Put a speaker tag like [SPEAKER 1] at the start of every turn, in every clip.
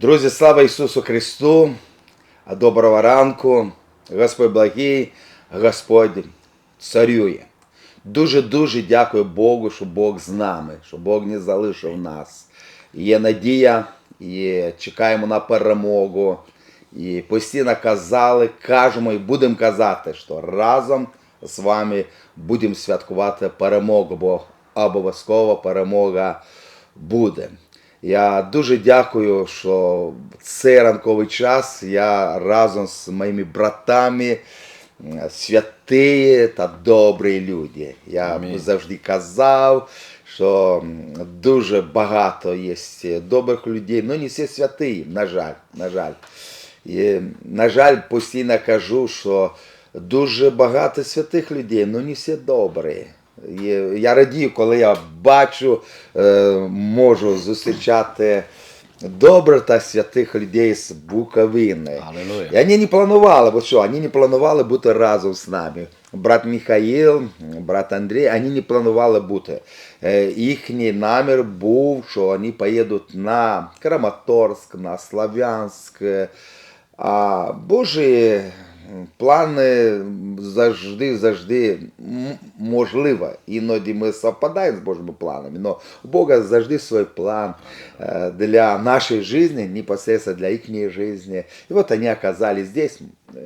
[SPEAKER 1] Друзі, слава Ісусу Христу! Доброго ранку! Господь благий, Господь царює. Дуже-дуже дякую Богу, що Бог з нами, що Бог не залишив нас. Є надія, і чекаємо на перемогу. І постійно казали, кажемо і будемо казати, що разом з вами будемо святкувати перемогу, бо обов'язково перемога буде. Я дуже дякую, що цей ранковий час я разом з моїми братами м, святі та добрі люди. Я завжди казав, що дуже багато є добрих людей, але не всі святі, на жаль, на жаль. І, на жаль, постійно кажу, що дуже багато святих людей, але не всі добрі. Я радію, коли я бачу, е, можу зустрічати добрих та святих людей з Буковини. І вони не планували, бо що, вони не планували бути разом з нами. Брат Михаїл, брат Андрій, вони не планували бути. Е, Їхній намір був, що вони поїдуть на Краматорськ, на Славянськ. А Божі плани завжди, завжди м- можливо. Іноді ми совпадаємо з Божими планами, але у Бога завжди свій план е, для нашей жизни, непосредственно для их жизни. И вот они оказались здесь,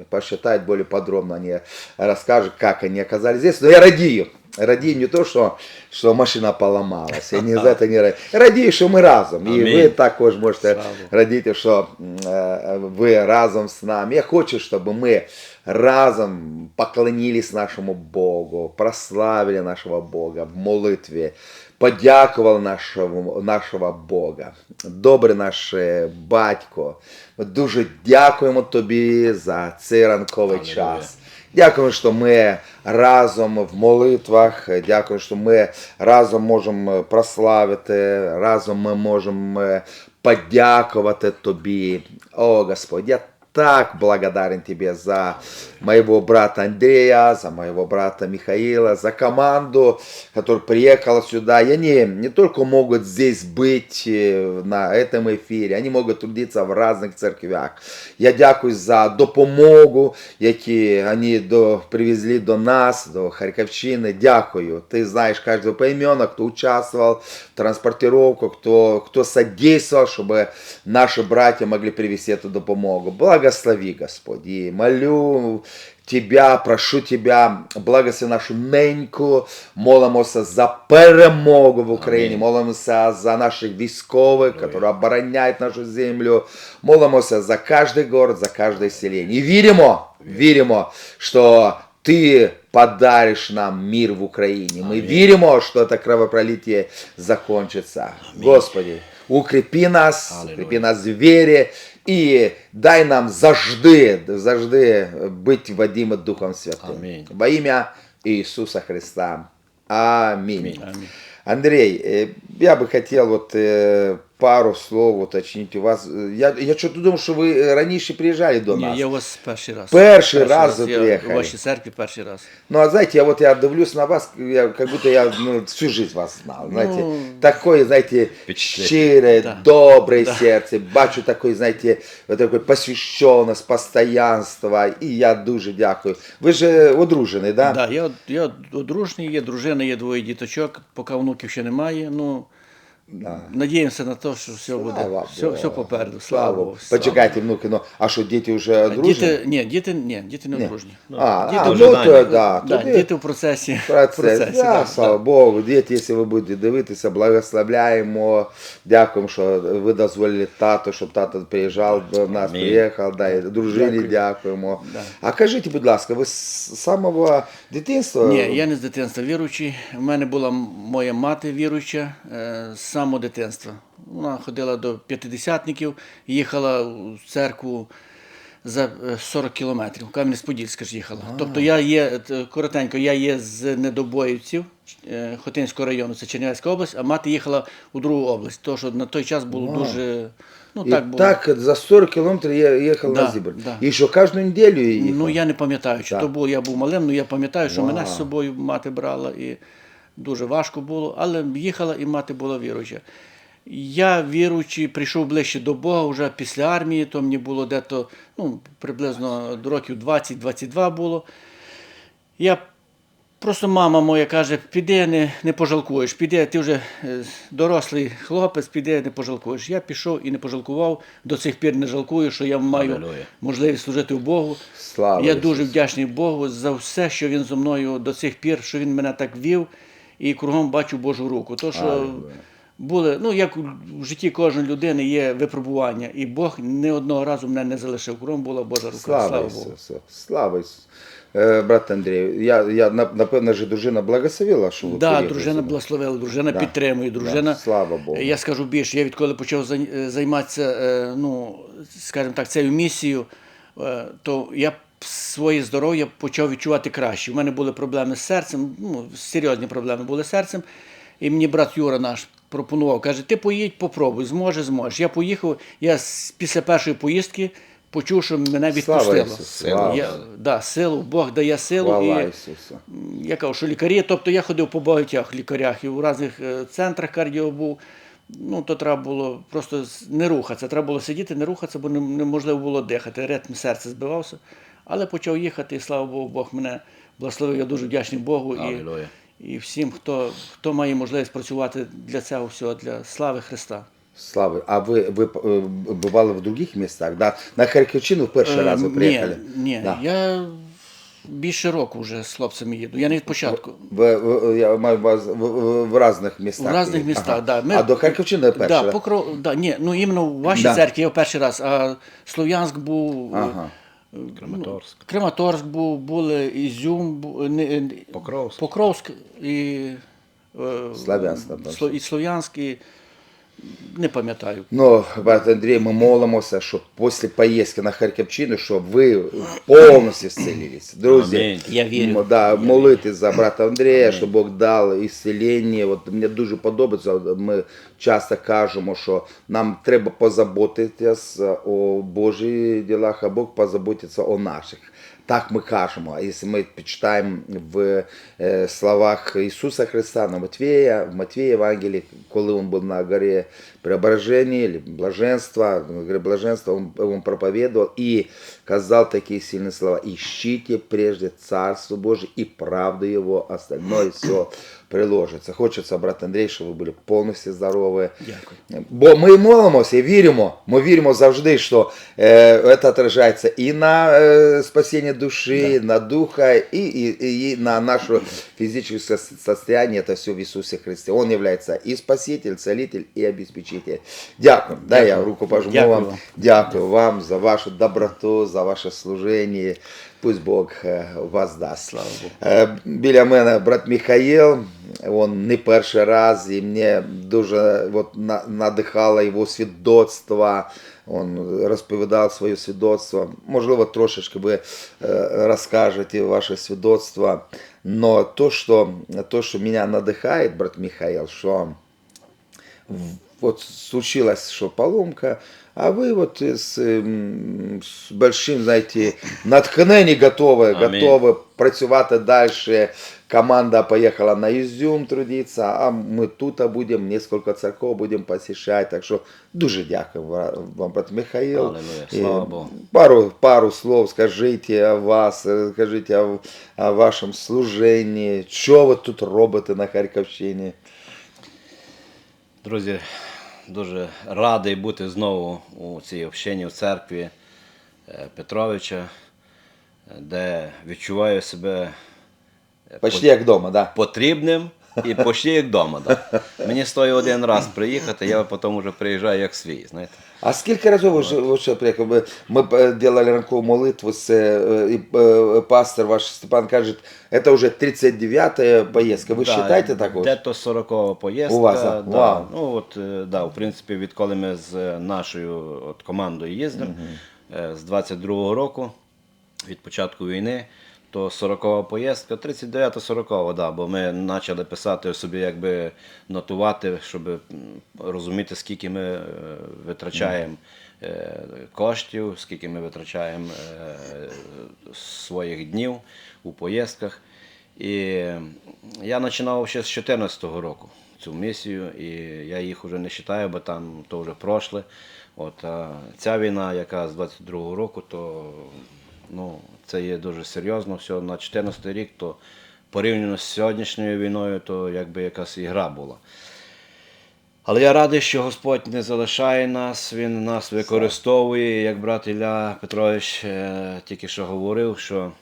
[SPEAKER 1] посчитают более подробно, они расскажут, как они оказались здесь. Но я радію. Радію не то, що, що машина поламалась. Я не за это не радію. Радію, що ми разом. І
[SPEAKER 2] Амінь.
[SPEAKER 1] ви також можете
[SPEAKER 2] Слава.
[SPEAKER 1] радіти, що е, ви разом з нами. Я хочу, щоб ми разом поклонились нашому Богу, прославили нашого Бога в молитві, подякували нашому, нашого Бога. Добрий наш е, батько, ми дуже дякуємо тобі за цей ранковий
[SPEAKER 2] Алілуя.
[SPEAKER 1] час. Дякую, що ми разом в молитвах. Дякую, що ми разом можемо прославити, разом ми можемо подякувати тобі. О, Господь, я так благодарен тебе за моего брата Андрея, за моего брата Михаила, за команду, которая приехала сюда. И они не только могут здесь быть э, на этом эфире, они могут трудиться в разных церквях. Я дякую за допомогу, які вони до, привезли до нас, до Харківщини. Дякую. Ти знаєш кожного поіменно, хто участвував в транспортировку, хто, хто содействовал, щоб наші браття могли привезти эту допомогу. Благослови, Господь. І молю Тебя, прошу Тебя, благослови нашу неньку, молимося за перемогу в Україні,
[SPEAKER 2] Амінь.
[SPEAKER 1] молимося за наших військових, які обороняють нашу землю, молимося за кожний город, за кожне селение. І віримо, віримо, що Ти подариш нам мир в Україні. Ми віримо, що це кровопролиття закончиться. Господи, укріпи нас,
[SPEAKER 2] Алілуя.
[SPEAKER 1] укріпи нас в вірі і дай нам завжди, завжди бути Вадима Духом Святим.
[SPEAKER 2] Амінь.
[SPEAKER 1] Во ім'я Ісуса Христа. Амінь.
[SPEAKER 2] Амінь. Амінь.
[SPEAKER 1] Андрей, э, я бы хотел вот э, пару слов уточнить у вас. Э, Я, я что-то думал, что вы раньше приезжали до нас.
[SPEAKER 2] Ні, я у вас перший раз.
[SPEAKER 1] Перший раз ви
[SPEAKER 2] я
[SPEAKER 1] приїхали.
[SPEAKER 2] У вашій церкві перший раз.
[SPEAKER 1] Ну, а знаете, я вот я дивлюсь на вас, я, как будто я ну, всю жизнь вас знал. Знаете,
[SPEAKER 2] Ну,
[SPEAKER 1] такое, знаете,
[SPEAKER 2] впечатление.
[SPEAKER 1] щире,
[SPEAKER 2] Да.
[SPEAKER 1] доброе
[SPEAKER 2] Да.
[SPEAKER 1] сердце. Бачу такой, знаете, вот такой посвященность, постоянство. І я дуже дякую. Ви ж одружений, да?
[SPEAKER 2] Да, я, я одружений, є дружина, є двоє діточок, поки внуків ще немає. Ну,
[SPEAKER 1] Да.
[SPEAKER 2] надіємося на те, що все буде.
[SPEAKER 1] Слава
[SPEAKER 2] Все,
[SPEAKER 1] Богу.
[SPEAKER 2] все попереду.
[SPEAKER 1] Слава Богу. Почекайте, внуки, ну, а що, діти вже
[SPEAKER 2] Богу.
[SPEAKER 1] одружені?
[SPEAKER 2] Діти, ні, діти, ні, діти не
[SPEAKER 1] Ні.
[SPEAKER 2] одружені.
[SPEAKER 1] А,
[SPEAKER 2] діти
[SPEAKER 1] а, ну, то, да,
[SPEAKER 2] Да,
[SPEAKER 1] тоді-
[SPEAKER 2] діти в процесі.
[SPEAKER 1] Процес,
[SPEAKER 2] в процесі,
[SPEAKER 1] да,
[SPEAKER 2] да,
[SPEAKER 1] слава
[SPEAKER 2] да.
[SPEAKER 1] Богу. Діти, якщо ви будете дивитися, благословляємо. Дякуємо, що ви дозволили тату, щоб тато приїжджав до нас,
[SPEAKER 2] Амінь.
[SPEAKER 1] приїхав. Да, і дружині
[SPEAKER 2] Дякую.
[SPEAKER 1] дякуємо.
[SPEAKER 2] Да.
[SPEAKER 1] А кажіть, будь ласка, ви з самого дитинства?
[SPEAKER 2] Ні, я не з дитинства віруючий. У мене була моя мати віруюча е, з самого дитинства. Вона ходила до п'ятидесятників, їхала в церкву за е, 40 кілометрів. Кам'янець-Подільська ж їхала. Тобто я є, е, коротенько, я є з Недобоївців е, Хотинського району, це Чернівецька область, а мати їхала у другу область. Тому що на той час було дуже. Ну,
[SPEAKER 1] І
[SPEAKER 2] так було.
[SPEAKER 1] так за 40 кілометрів я їхав на
[SPEAKER 2] Да,
[SPEAKER 1] Зібр.
[SPEAKER 2] да.
[SPEAKER 1] І що кожну неділю їхав?
[SPEAKER 2] Ну я не пам'ятаю, чи
[SPEAKER 1] Так.
[SPEAKER 2] то було, я був малим, але я пам'ятаю, що мене з собою мати брала і дуже важко було, але їхала і мати була віруюча. Я віруючи, прийшов ближче до Бога вже після армії, то мені було дето ну, приблизно до років 20-22 було. Я просто мама моя каже, піди, не, не пожалкуєш, піди, ти вже е, дорослий хлопець, піди, не пожалкуєш. Я пішов і не пожалкував, до цих пір не жалкую, що я маю
[SPEAKER 3] Алілуя.
[SPEAKER 2] можливість служити Богу.
[SPEAKER 1] Слава
[SPEAKER 2] я
[SPEAKER 1] Ісусу.
[SPEAKER 2] дуже вдячний Богу за все, що він зі мною до цих пір, що він мене так вів, і кругом бачу Божу руку. То, що були, ну як в житті кожної людини є випробування, і Бог не одного разу мене не залишив. Кругом була Божа рука.
[SPEAKER 1] Слава,
[SPEAKER 2] Слава, Богу.
[SPEAKER 1] Ісусу. Слава Ісусу. Е, брат Андрій, я, я, напевно, ж дружина благословила, що ви
[SPEAKER 2] Да, дружина благословила, дружина
[SPEAKER 1] Да.
[SPEAKER 2] підтримує, дружина.
[SPEAKER 1] Да, слава Богу.
[SPEAKER 2] Я скажу більше, я відколи почав е, займатися, е, ну, скажімо так, цією місією, то я своє здоров'я почав відчувати краще. У мене були проблеми з серцем, ну, серйозні проблеми були з серцем. І мені брат Юра наш пропонував, каже, ти поїдь, попробуй, зможеш, зможеш. Я поїхав, я після першої поїздки почув, що мене відпустило.
[SPEAKER 1] Слава.
[SPEAKER 2] Я, да, силу, Бог дає силу.
[SPEAKER 1] Хвала
[SPEAKER 2] і,
[SPEAKER 1] Ісусу.
[SPEAKER 2] я кажу, що лікарі, тобто я ходив по багатьох лікарях і в різних е, центрах кардіо був. Ну, то треба було просто не рухатися. Треба було сидіти, не рухатися, бо неможливо було дихати. Ритм серця збивався. Але почав їхати, і слава Богу, Бог мене благословив. Я дуже вдячний Богу і,
[SPEAKER 3] Алілуя.
[SPEAKER 2] і всім, хто, хто має можливість працювати для цього всього, для слави Христа.
[SPEAKER 1] Слава. А ви, ви е, бували в других містах? Да? На Харківщину в перший раз ви
[SPEAKER 2] Е,
[SPEAKER 1] приїхали?
[SPEAKER 2] Ні, ні
[SPEAKER 1] Да.
[SPEAKER 2] я більше року вже з хлопцями їду. Я не від початку.
[SPEAKER 1] В, в, я маю вас в, в, в різних містах.
[SPEAKER 2] В різних містах, да. Ми-
[SPEAKER 1] А до Харківщини перший
[SPEAKER 2] Да,
[SPEAKER 1] раз?
[SPEAKER 2] покров, да, ні, ну іменно в вашій
[SPEAKER 1] Да.
[SPEAKER 2] церкві я в перший раз, а Слов'янськ був,
[SPEAKER 1] Ага.
[SPEAKER 3] Краматорськ.
[SPEAKER 2] Краматорськ був, були Ізюм, бу- не, не-
[SPEAKER 3] Покровськ.
[SPEAKER 2] Покровськ і, е,
[SPEAKER 1] напевно.
[SPEAKER 2] Сло- і Слов'янськ, і не пам'ятаю.
[SPEAKER 1] Ну, брат Андрій, ми молимося, щоб після поїздки на Харківщину, щоб ви повністю зцілились. Друзі,
[SPEAKER 3] Амінь.
[SPEAKER 2] Я вірю.
[SPEAKER 1] м, Да, молитесь за брата Андрія, щоб Бог дав ісцілення. От мені дуже подобається. Ми часто кажемо, що нам треба позаботитися о Божих ділах, а Бог позаботиться о наших. Так ми кажемо. А якщо ми почитаємо в е, словах Ісуса Христа на Матвея, в Матвея Євангелії, коли він був на горі преображения или блаженства, на горе блаженства, он, он проповедовал и сказал такие сильные слова. Ищите прежде Царство Божие и правду Его, остальное все приложиться. Хочеться, брат Андрій, щоб ви були повністю здорові.
[SPEAKER 2] Дякую.
[SPEAKER 1] Бо ми молимося і віримо. Ми віримо завжди, що е, це отражається і на е, спасіння душі, на духа, і, і, і на наше фізичне состояние. Это все в Ісусі Христі. Он является і спаситель, целитель, і обеспечитель. Дякую. Дай я руку пожму
[SPEAKER 2] Дякую
[SPEAKER 1] вам.
[SPEAKER 2] вам.
[SPEAKER 1] Дякую вам за вашу доброту, за ваше служення. Пусть Бог е, вас дасть.
[SPEAKER 2] Слава Богу.
[SPEAKER 1] Е, Біля мене брат Михаїл, він не перший раз, і мені дуже от, на- надихало його свідоцтво. Він розповідав своє свідоцтво. Можливо, трошечки ви е, розкажете ваше свідоцтво. Но то, що, то, що мене надихає, брат Михаїл, що в- вот случилась, что поломка, а вы вот с, ем, с большим, знаете, натхненням готовы,
[SPEAKER 3] Амінь.
[SPEAKER 1] готовы працювати далі. Команда поїхала на Ізюм трудитися, а ми тут будемо, несколько церков будемо посещати. Так що дуже дякую ва- вам, брат Михаїл.
[SPEAKER 3] Алілуя, слава
[SPEAKER 1] І
[SPEAKER 3] Богу.
[SPEAKER 1] Пару, пару слов скажіть о вас, е, скажіть о, о вашому служенні, що ви тут робите на Харківщині.
[SPEAKER 3] Друзі, Дуже радий бути знову у цій общині в церкві е, Петровича, е, де відчуваю себе е,
[SPEAKER 1] Почти як вдома, да?
[SPEAKER 3] потрібним і почти як вдома. Да. Мені стоїть один раз приїхати, я потім вже приїжджаю як свій. знаєте.
[SPEAKER 1] А скільки разів ви вже, приїхали? Ми ми е, ранкову молитву, е, і е, пастор ваш Степан каже, це вже 39-я поїздка. Ви
[SPEAKER 3] Да,
[SPEAKER 1] вважаєте так?
[SPEAKER 3] Де-то 40 поїздка.
[SPEAKER 1] У вас, да?
[SPEAKER 3] да.
[SPEAKER 1] Вау.
[SPEAKER 3] Ну, от, да, в принципі, відколи ми з нашою от, командою їздимо, з 22-го року, від початку війни, то 40-та поїздка, 39-та 40-та, да, бо ми почали писати собі, якби нотувати, щоб розуміти, скільки ми е, витрачаємо е, коштів, скільки ми витрачаємо е, своїх днів у поїздках. І я починав ще з 2014 року цю місію, і я їх вже не вважаю, бо там то вже прошле. От, а ця війна, яка з 22-го року, то ну, це є дуже серйозно. Все, на 14 рік, то порівняно з сьогоднішньою війною, то якби якась ігра була. Але я радий, що Господь не залишає нас, Він нас використовує, як брат Ілля Петрович е, тільки що говорив, що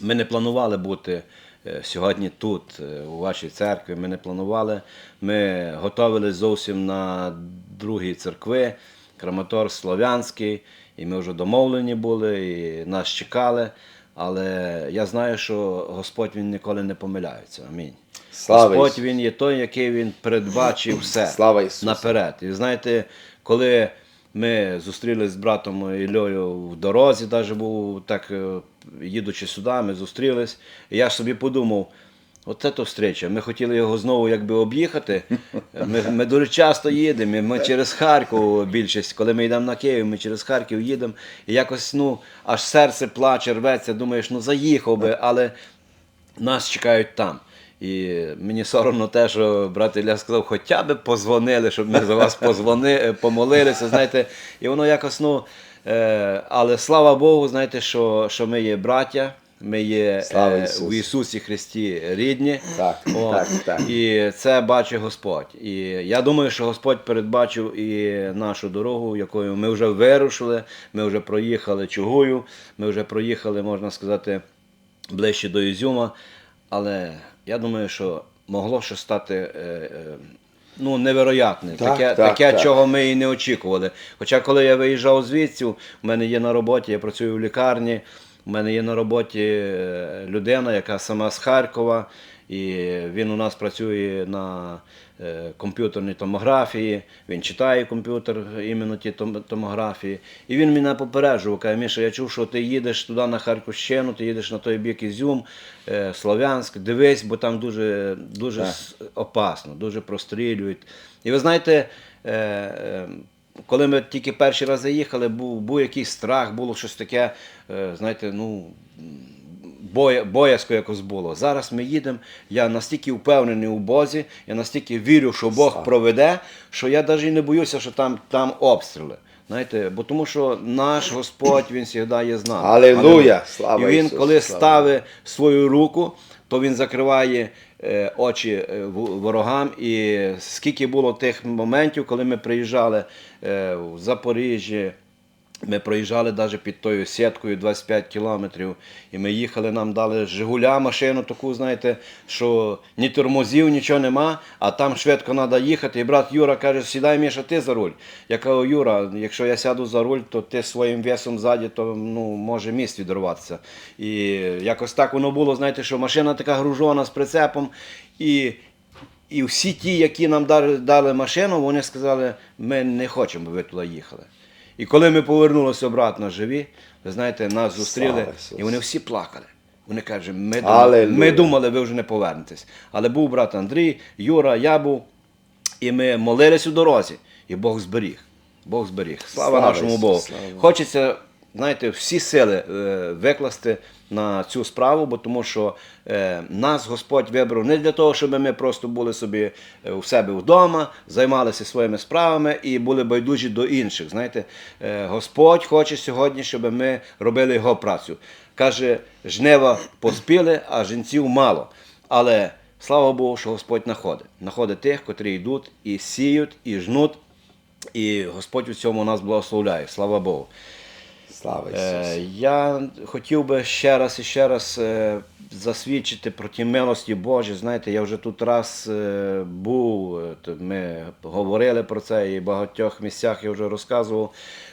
[SPEAKER 3] ми не планували бути е, сьогодні тут, е, у вашій церкві. Ми не планували. Ми готувалися зовсім на другі церкви, Краматор Слов'янський, і ми вже домовлені були, і нас чекали. Але я знаю, що Господь він ніколи не помиляється. Амінь.
[SPEAKER 1] Слава
[SPEAKER 3] Господь
[SPEAKER 1] Ісусу.
[SPEAKER 3] він є той, який він передбачив все
[SPEAKER 1] Слава Ісусу.
[SPEAKER 3] наперед. І знаєте, коли ми зустрілися з братом Ільою в дорозі, навіть був так, е, їдучи сюди, ми зустрілись. І я ж собі подумав. От це то встреча. Ми хотіли його знову якби об'їхати. Ми, ми дуже часто їдемо. Ми через Харків більшість, коли ми йдемо на Київ, ми через Харків їдемо. І якось ну, аж серце плаче, рветься, думаєш, ну заїхав би, але нас чекають там. І мені соромно те, що брат Ілля сказав, хоча б позвонили, щоб ми за вас позвони, е, помолилися. Знаєте, і воно якось, ну, е, але слава Богу, знаєте, що, що ми є браття, ми є
[SPEAKER 1] Слава
[SPEAKER 3] е,
[SPEAKER 1] Ісусу.
[SPEAKER 3] в Ісусі Христі рідні.
[SPEAKER 1] Так, так, так.
[SPEAKER 3] І це бачить Господь. І я думаю, що Господь передбачив і нашу дорогу, якою ми вже вирушили, ми вже проїхали Чугую, ми вже проїхали, можна сказати, ближче до Ізюма. Але я думаю, що могло щось стати. е, е, Ну, невероятне,
[SPEAKER 1] Так,
[SPEAKER 3] таке,
[SPEAKER 1] так,
[SPEAKER 3] таке
[SPEAKER 1] так.
[SPEAKER 3] чого ми і не очікували. Хоча, коли я виїжджав звідси, у мене є на роботі, я працюю в лікарні, у мене є на роботі е, людина, яка сама з Харкова, і він у нас працює на е, комп'ютерній томографії, він читає комп'ютер, іменно ті томографії. І він мене попереджував, каже, Міша, я чув, що ти їдеш туди на Харківщину, ти їдеш на той бік Ізюм, е, Слов'янськ, дивись, бо там дуже, дуже опасно, дуже прострілюють. І ви знаєте, коли ми тільки перші рази їхали, був, був якийсь страх, було щось таке, е, знаєте, ну. Боя, боязко якось було. Зараз ми їдемо. Я настільки впевнений у Бозі, я настільки вірю, що Бог проведе, що я навіть не боюся, що там, там обстріли. Знаєте, бо тому що наш Господь він завжди є з нами.
[SPEAKER 1] Алілуя! Слава
[SPEAKER 3] І він,
[SPEAKER 1] Ісусу,
[SPEAKER 3] коли
[SPEAKER 1] слава.
[SPEAKER 3] ставить свою руку, то він закриває очі е, ворогам. І скільки було тих моментів, коли ми приїжджали е, в Запоріжжя, ми проїжджали навіть під тою сіткою 25 кілометрів, і ми їхали, нам дали Жигуля машину таку, знаєте, що ні тормозів, нічого нема, а там швидко треба їхати. І брат Юра каже, сідай Міша, ти за руль. Я кажу, Юра, якщо я сяду за руль, то ти своїм весом ззаді, то ну, може міст відірватися. І якось так воно було, знаєте, що машина така гружона з прицепом. І і всі ті, які нам дали, машину, вони сказали, ми не хочемо, ви туди їхали. І коли ми повернулися обратно живі, ви знаєте, нас зустріли, і вони всі плакали. Вони кажуть, ми думали, ми думали, ви вже не повернетесь. Але був брат Андрій, Юра, я був, і ми молились у дорозі, і Бог зберіг. Бог зберіг. Слава,
[SPEAKER 1] Слава
[SPEAKER 3] нашому Богу.
[SPEAKER 1] слава
[SPEAKER 3] Хочеться, знаєте, всі сили е, викласти на цю справу, бо тому що е, нас Господь вибрав не для того, щоб ми просто були собі е, у себе вдома, займалися своїми справами і були байдужі до інших. Знаєте, е, Господь хоче сьогодні, щоб ми робили його працю. Каже, жнива поспіли, а жінців мало. Але слава Богу, що Господь знаходить. Знаходить тих, котрі йдуть і сіють, і жнуть. І Господь у цьому нас благословляє. Слава Богу.
[SPEAKER 1] Слава
[SPEAKER 3] Е,
[SPEAKER 1] Ісусу.
[SPEAKER 3] я хотів би ще раз і ще раз е, засвідчити про ті милості Божі. Знаєте, я вже тут раз е, був, ми говорили про це і в багатьох місцях я вже розказував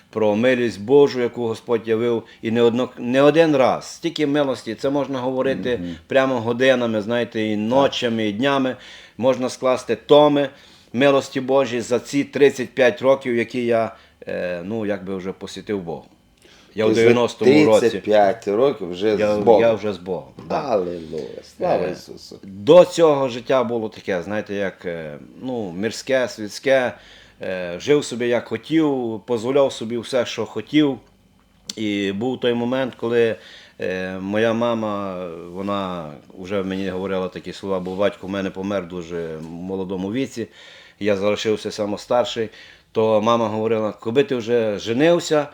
[SPEAKER 3] про милість Божу, яку Господь явив, і не, одно, не один раз. Стільки милості, це можна говорити прямо годинами, знаєте, і ночами, і днями. Можна скласти томи милості Божі за ці 35 років, які я ну, якби вже посвятив Богу. Я в
[SPEAKER 1] Тобто
[SPEAKER 3] 90-му році.
[SPEAKER 1] 35 років вже
[SPEAKER 3] Я,
[SPEAKER 1] з Богом.
[SPEAKER 3] я вже з Богом. Да.
[SPEAKER 1] Слава
[SPEAKER 3] Е,
[SPEAKER 1] Ісусу!
[SPEAKER 3] До цього життя було таке, знаєте, як е, ну, мирське, світське. Е, Жив собі як хотів, дозволяв собі все, що хотів. І був той момент, коли моя мама, вона вже мені говорила такі слова, бо батько в мене помер дуже в молодому віці, я залишився самостарший, то мама говорила, коли ти вже женився,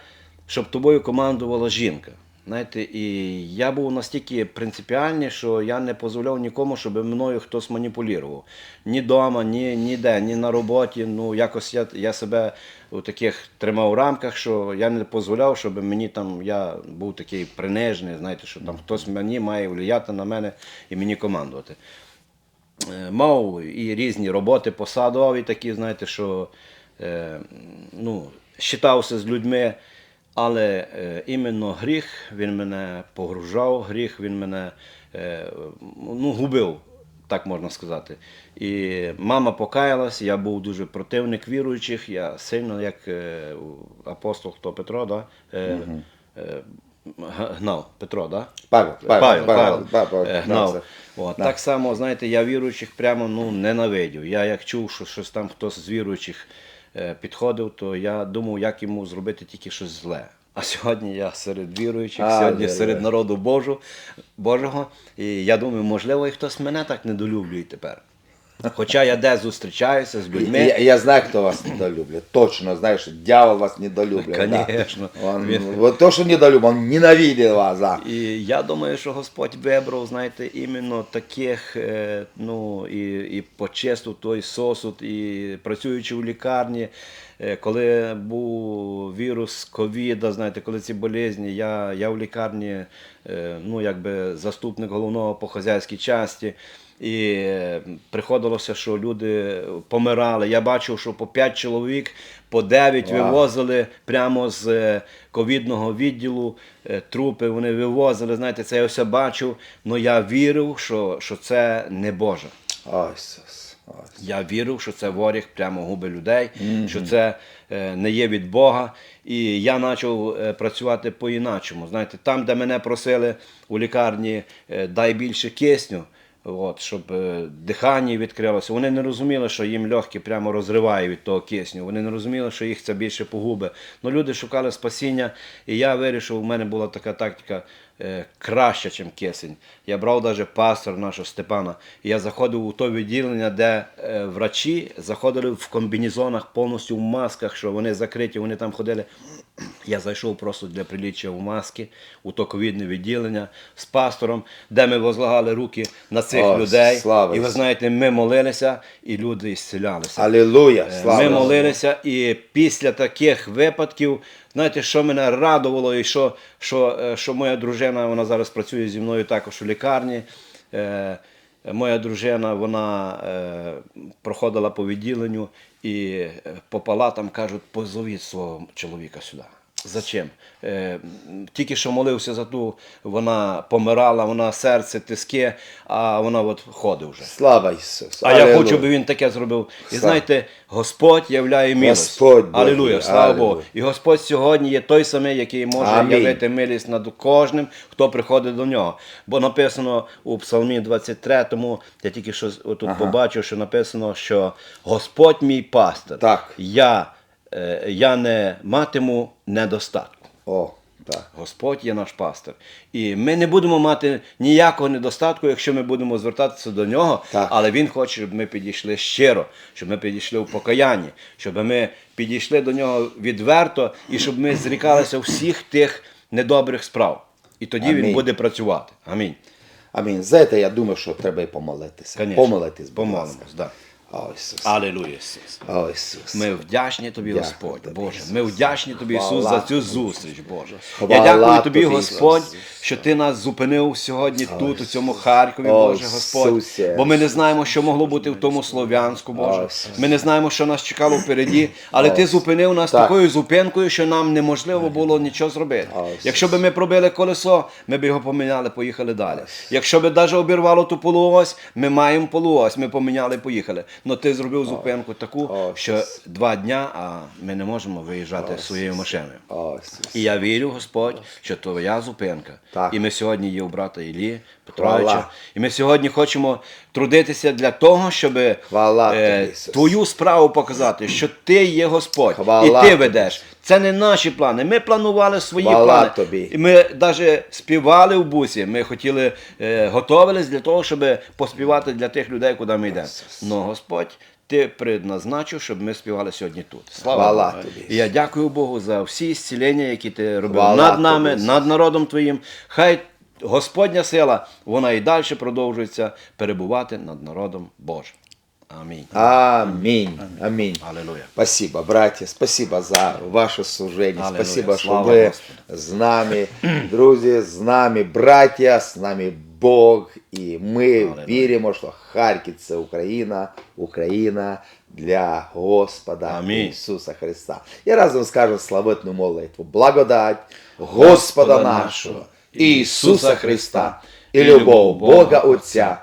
[SPEAKER 3] щоб тобою командувала жінка. Знаєте, і я був настільки принципіальний, що я не дозволяв нікому, щоб мною хтось маніпулював. Ні вдома, ні ніде, ні на роботі. Ну, якось я, я себе у таких тримав рамках, що я не дозволяв, щоб мені там я був такий принижений, знаєте, що там хтось мені має влияти на мене і мені командувати. Е, Мав і різні роботи посадові такі, знаєте, що е, ну, щитався з людьми, але е, іменно гріх він мене погружав, гріх він мене е, ну, губив, так можна сказати. І мама покаялась, я був дуже противник віруючих, я сильно, як е, апостол хто Петро, да? е, гнав Петро, да?
[SPEAKER 1] Павел, Павел,
[SPEAKER 3] Павел,
[SPEAKER 1] Павел,
[SPEAKER 3] Павел,
[SPEAKER 1] Павел, да,
[SPEAKER 3] гнав. От, Так само, знаєте, я віруючих прямо ну, ненавидів. Я як чув, що щось там хтось з віруючих підходив, то я думав, як йому зробити тільки щось зле. А сьогодні я серед віруючих,
[SPEAKER 1] А,
[SPEAKER 3] сьогодні
[SPEAKER 1] є,
[SPEAKER 3] серед
[SPEAKER 1] є.
[SPEAKER 3] народу Божу, Божого. І я думаю, можливо, і хтось мене так недолюблює тепер. Хоча я де зустрічаюся з людьми.
[SPEAKER 1] Я, я знаю, кто вас недолюбит. Точно знаю, что дьявол вас недолюбит.
[SPEAKER 3] Конечно.
[SPEAKER 1] Да. Он,
[SPEAKER 3] Він-
[SPEAKER 1] вот то, что недолюбит, он ненавидит вас, да.
[SPEAKER 3] І я думаю, що Господь вибрав, знаєте, іменно таких, е, ну і, і почистив той сосуд, і працюючи в лікарні, е, коли був вірус ковіда, знаєте, коли ці болезні, я, я в лікарні, е, ну якби заступник головного по хазяйській часті. І приходилося, що люди помирали. Я бачив, що по 5 чоловік, по 9
[SPEAKER 1] Вау.
[SPEAKER 3] вивозили прямо з е, ковідного відділу е, трупи. Вони вивозили. Знаєте, це я все бачив. але я вірив, що, що це не Боже.
[SPEAKER 1] Ісус.
[SPEAKER 3] Я вірив, що це ворог прямо губи людей, що це е, не є від Бога. І я почав працювати по-іначому. Знаєте, там, де мене просили у лікарні, дай більше кисню. От, щоб е, дихання відкрилося. Вони не розуміли, що їм легкі прямо розриває від того кисню. Вони не розуміли, що їх це більше погубить. Ну, люди шукали спасіння, і я вирішив, у мене була така тактика е, краща, ніж кисень. Я брав навіть пастор нашого Степана, і я заходив у то відділення, де е, врачі заходили в комбінезонах, повністю в масках, що вони закриті, вони там ходили. Я зайшов просто для приліччя в маски у то ковідне відділення з пастором, де ми возлагали руки на цих
[SPEAKER 1] О,
[SPEAKER 3] людей.
[SPEAKER 1] слава
[SPEAKER 3] І ви знаєте, ми молилися, і люди ісцілялися.
[SPEAKER 1] Аллилуйя,
[SPEAKER 3] Е, Ми молилися, і після таких випадків, знаєте, що мене радувало, і що, що, е, що моя дружина, вона зараз працює зі мною також у лікарні. Е, Моя дружина вона е, проходила по відділенню і е, по палатам кажуть, позовіть свого чоловіка сюди. Зачем? Е, тільки що молився за ту, вона помирала, вона серце тиске, а вона от ходить вже.
[SPEAKER 1] Слава Ісусу.
[SPEAKER 3] А я хочу, би він таке зробив. І
[SPEAKER 1] Слава.
[SPEAKER 3] знаєте, Господь являє.
[SPEAKER 1] Господь
[SPEAKER 3] Алілуя, слава. Богу. І Господь сьогодні є той самий, який може
[SPEAKER 1] Амінь.
[SPEAKER 3] явити милість над кожним, хто приходить до нього. Бо написано у Псалмі 23, я тільки що тут побачив, що написано, що Господь мій пастир.
[SPEAKER 1] Так.
[SPEAKER 3] Я, я не матиму недостатку.
[SPEAKER 1] О, так.
[SPEAKER 3] Господь є наш пастир. І ми не будемо мати ніякого недостатку, якщо ми будемо звертатися до нього.
[SPEAKER 1] Так.
[SPEAKER 3] Але Він хоче, щоб ми підійшли щиро, щоб ми підійшли в покаянні, щоб ми підійшли до нього відверто і щоб ми зрікалися всіх тих недобрих справ. І тоді
[SPEAKER 1] Амінь.
[SPEAKER 3] він буде працювати. Амінь.
[SPEAKER 1] Амінь. За це я думаю, що треба і помолитися. Помолитись, будь ласка.
[SPEAKER 3] Помолимось. Да.
[SPEAKER 1] О, Ісус.
[SPEAKER 3] Алілуя, Ісус.
[SPEAKER 1] О, Ісус.
[SPEAKER 3] Ми вдячні тобі,
[SPEAKER 1] Дякую
[SPEAKER 3] Господь,
[SPEAKER 1] тобі,
[SPEAKER 3] Боже.
[SPEAKER 1] Ісус.
[SPEAKER 3] Ми вдячні тобі, Ісус,
[SPEAKER 1] Хвала
[SPEAKER 3] за цю зустріч, Боже.
[SPEAKER 1] Хвала
[SPEAKER 3] Я дякую тобі,
[SPEAKER 1] тобі,
[SPEAKER 3] Господь,
[SPEAKER 1] Ісус.
[SPEAKER 3] що ти нас зупинив сьогодні тут, у цьому Харкові,
[SPEAKER 1] О,
[SPEAKER 3] Боже, Господь.
[SPEAKER 1] Ісусе.
[SPEAKER 3] Бо ми не знаємо, що могло бути в тому Слов'янську, Боже.
[SPEAKER 1] О,
[SPEAKER 3] Ми не знаємо, що нас чекало впереді, але
[SPEAKER 1] О,
[SPEAKER 3] ти зупинив нас
[SPEAKER 1] так.
[SPEAKER 3] такою зупинкою, що нам неможливо було нічого зробити.
[SPEAKER 1] О,
[SPEAKER 3] Якщо б ми пробили колесо, ми б його поміняли, поїхали далі. Якщо б навіть обірвало ту полуось, ми маємо полуось, ми поміняли, поїхали. Но ти зробив зупинку таку,
[SPEAKER 1] О,
[SPEAKER 3] що два дня, а ми не можемо виїжджати своєю машиною.
[SPEAKER 1] О,
[SPEAKER 3] І я вірю, Господь, що твоя зупинка.
[SPEAKER 1] Так.
[SPEAKER 3] І ми сьогодні є у брата Іллі
[SPEAKER 1] Хвала.
[SPEAKER 3] Петровича. І ми сьогодні хочемо трудитися для того, щоб
[SPEAKER 1] Хвала
[SPEAKER 3] е,
[SPEAKER 1] Ісус.
[SPEAKER 3] твою справу показати, що ти є Господь,
[SPEAKER 1] Хвала
[SPEAKER 3] і ти ведеш. Це не наші плани. Ми планували свої
[SPEAKER 1] Хвала
[SPEAKER 3] плани.
[SPEAKER 1] тобі.
[SPEAKER 3] І Ми навіть співали в бусі. Ми хотіли, е, готувались для того, щоб поспівати для тих людей, куди ми йдемо. Но Господь, ти предназначив, щоб ми співали сьогодні тут. Слава Богу.
[SPEAKER 1] тобі.
[SPEAKER 3] І я дякую Богу за всі зцілення, які ти робив
[SPEAKER 1] Хвала
[SPEAKER 3] над нами,
[SPEAKER 1] тобі.
[SPEAKER 3] над народом твоїм. Хай Господня сила, вона і далі продовжується перебувати над народом Божим. Амінь.
[SPEAKER 1] Амінь. Амінь.
[SPEAKER 3] Аллилуйя.
[SPEAKER 1] Спасибо, братья, спасибо за ваше служение.
[SPEAKER 3] Аллилуйя.
[SPEAKER 1] Спасибо, что
[SPEAKER 3] Слава
[SPEAKER 1] вы
[SPEAKER 3] Господу.
[SPEAKER 1] с нами, друзья, с нами, братья, с нами Бог. И мы
[SPEAKER 3] Аллилуйя.
[SPEAKER 1] верим, что Харків це Україна, Україна для Господа
[SPEAKER 3] Амінь.
[SPEAKER 1] Ісуса Христа. Я разом скажу славетну молитву. Благодать Господа нашого, Ісуса Христа, і любов Бога Отця